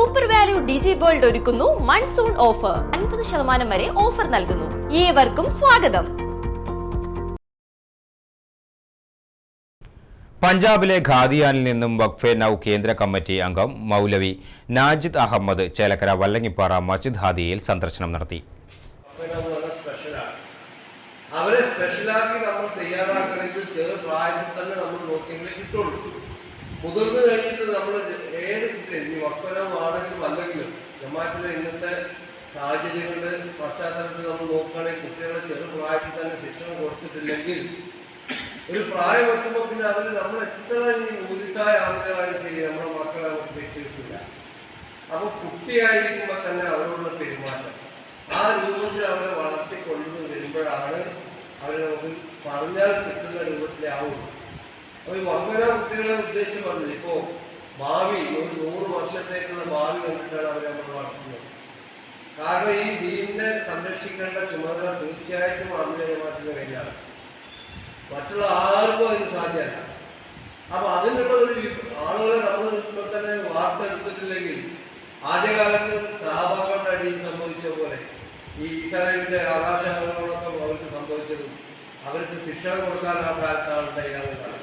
Super value ഡിജി world ഒരുക്കുന്നു. Monsoon offer അൻപത് ശതമാനം വരെ ഓഫർ നൽകുന്നു. ഏവർക്കും സ്വാഗതം. പഞ്ചാബിലെ ഖാദിയാനിൽ നിന്നും വഖഫെ നൌ കേന്ദ്ര കമ്മിറ്റി അംഗം മൗലവി നാജിദ് അഹമ്മദ് ചേലക്കര വല്ലങ്ങിപ്പാറ മസ്ജിദ് ഹാദിയയിൽ സന്ദർശനം നടത്തി. അവരെ സ്പെഷ്യലാക്കി നമ്മൾ തയ്യാറാക്കണമെങ്കിൽ ചെറു പ്രായത്തിൽ തന്നെ നമ്മൾ നോക്കിയെങ്കിലേ കിട്ടുള്ളൂ. മുതിർന്നു കഴിഞ്ഞിട്ട് നമ്മൾ ഏത് കുട്ടി ഇനി ആണെങ്കിലും അല്ലെങ്കിലും ജമാറ്റിലെ ഇന്നത്തെ സാഹചര്യങ്ങളുടെ പശ്ചാത്തലത്തിൽ നമ്മൾ നോക്കുകയാണെങ്കിൽ കുട്ടികളെ ചെറു പ്രായത്തിൽ തന്നെ ശിക്ഷണം കൊടുത്തിട്ടില്ലെങ്കിൽ ഒരു പ്രായം എത്തുമ്പോൾ പിന്നെ അവർ നമ്മൾ എത്ര ഈ ഊരിസായ ആളുകളായാലും ശരി നമ്മുടെ മക്കളെ ഉപേക്ഷിച്ചിട്ടില്ല തിരിച്ചു കിട്ടില്ല അപ്പൊ കുട്ടിയായിരിക്കുമ്പോൾ തന്നെ അവരോടുള്ള പെരുമാറ്റം. ആ രൂപത്തിൽ അവരെ വളർത്തിക്കൊണ്ടു വരുമ്പോഴാണ് അവർ നമുക്ക് പറഞ്ഞാൽ കിട്ടുന്ന രൂപത്തിലാവുള്ളൂ. അപ്പൊ ഈ വമ്പന കുട്ടികളെ ഉദ്ദേശം പറഞ്ഞത് ഇപ്പോ ഭാവി ഒരു നൂറ് വർഷത്തേക്കുള്ള ഭാവി കണ്ടിട്ടാണ് അവരെ നമ്മൾ വളർത്തുന്നത്. കാരണം ഈ ദീനിനെ സംരക്ഷിക്കേണ്ട ചുമതല തീർച്ചയായിട്ടും അഭിനയമാറ്റുന്ന കയ്യിലാണ് മറ്റുള്ള ആർക്കും അതിന് സാധ്യമല്ല. അപ്പൊ അതിനുള്ള ഒരു ആളുകളെ നമ്മൾ ഇപ്പോൾ തന്നെ വാർത്തെടുത്തിട്ടില്ലെങ്കിൽ ആദ്യകാലത്ത് സഹാബാക്കളുടെ അടിയിൽ സംഭവിച്ച പോലെ ഈ ഇസ്രായേലിന്റെ ആകാശങ്ങളോടൊപ്പം അവർക്ക് സംഭവിച്ചതും അവർക്ക് ശിക്ഷ കൊടുക്കാൻ ആ കാലത്താണ് ഉണ്ടായിരുന്നതാണ്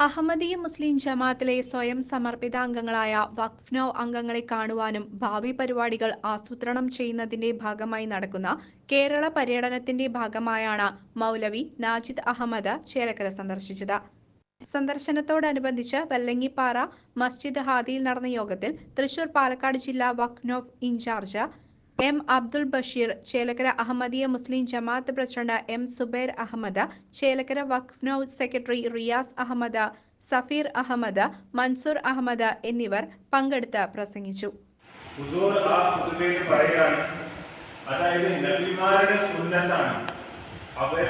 അഹമ്മദീയ മുസ്ലിം ജമാഅത്തിലെ സ്വയം സമർപ്പിത അംഗങ്ങളായ വഖ്നോ അംഗങ്ങളെ കാണുവാനും ഭാവി പരിപാടികൾ ആസൂത്രണം ചെയ്യുന്നതിന്റെ ഭാഗമായി നടക്കുന്ന കേരള പര്യടനത്തിന്റെ ഭാഗമായാണ് മൗലവി നാജിദ് അഹമ്മദ് ചേലക്കര സന്ദർശിച്ചത്. സന്ദർശനത്തോടനുബന്ധിച്ച് വെല്ലങ്ങിപ്പാറ മസ്ജിദ് ഹാദിയിൽ നടന്ന യോഗത്തിൽ തൃശൂർ പാലക്കാട് ജില്ലാ വഖ്നോഫ് incharge M Abdul Basheer Chelakkara Ahmadiyya Muslim Jamaat president M Zubair Ahmad Chelakkara വഖഫ് നൌ സെക്രട്ടറി റിയാസ് അഹമ്മദ സഫീർ അഹമ്മദ മൻസൂർ അഹമ്മദ എന്നിവർ പങ്കെടുത്ത് പ്രസംഗിച്ചു. അതായത് നബിമാരുടെ സുന്നത്താണ്. അവർ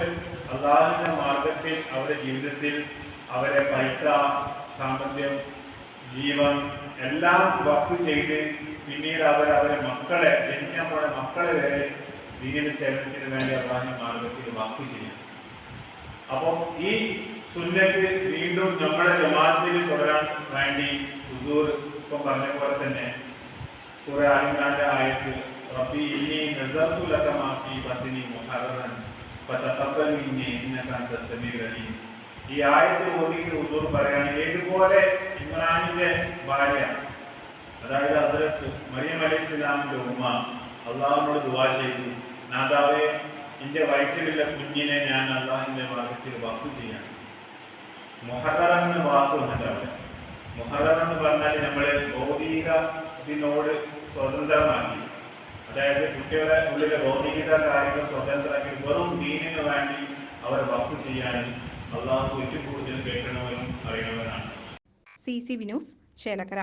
അള്ളാഹുവിന്റെ മാർഗത്തിൽ അവരുടെ ജീവിതത്തിൽ അവരെ പൈസ സാമ്പത്തികം ജീവൻ എല്ലാം വഖഫ് ചെയ്ത് പിന്നീട് അവർ അവരെ മക്കളെ ജനിക്കാൻ പോണ മക്കളെ വരെ ദീനിന്റെ സേവനത്തിന് വേണ്ടി അള്ളാഹിന്റെ മാർഗത്തിൽ വഖഫ് ചെയ്യും. അപ്പോൾ ഈ സുന്നത്ത് വീണ്ടും നമ്മുടെ ജമാഅത്തിൽ തുടരാൻ വേണ്ടി ഹുസൂർ ഇപ്പം പറഞ്ഞ പോലെ തന്നെ സൂറ ആലിമ്രാന്റെ ആയത്ത് റബ്ബി ഇനി നസർതു പത്തിനി മുഹറൻ മിന്നി ഇന്നക അൻത സമീഉൽ അലീം. ഈ ആയത്ത് ഓതിക്ക് ഹുസൂർ പറയാണ് ഏതുപോലെ ഇമ്രാനിന്റെ ഭാര്യ അതായത് അതിലത്ത് മറിയം അലൈഹി ഇസ്ലാമിന്റെ ഉമ്മ അള്ളാഹുനോട് ദുവാ ചെയ്തു നാദാവേ എന്റെ വയറ്റിലുള്ള കുഞ്ഞിനെ ഞാൻ അള്ളാഹിന്റെ ഭാഗത്തിൽ വഖഫ് ചെയ്യാം. മുഹറർ എന്ന വാക്കുണ്ട് അവിടെ. മുഹറർ എന്ന് പറഞ്ഞാൽ നമ്മളെ ഭൗതിക ഇതിനോട് സ്വതന്ത്രമാക്കി. അതായത് കുട്ടികളെ ഉള്ളിലെ ഭൗതികത കാര്യങ്ങൾ സ്വതന്ത്രമാക്കി വെറും ദീനിന് വേണ്ടി അവർ വാക്ക് ചെയ്യാനും അള്ളാഹു ഏറ്റവും കൂടുതൽ കേൾക്കണവനും അറിയണവനാണ്. C C V news Chelakkara.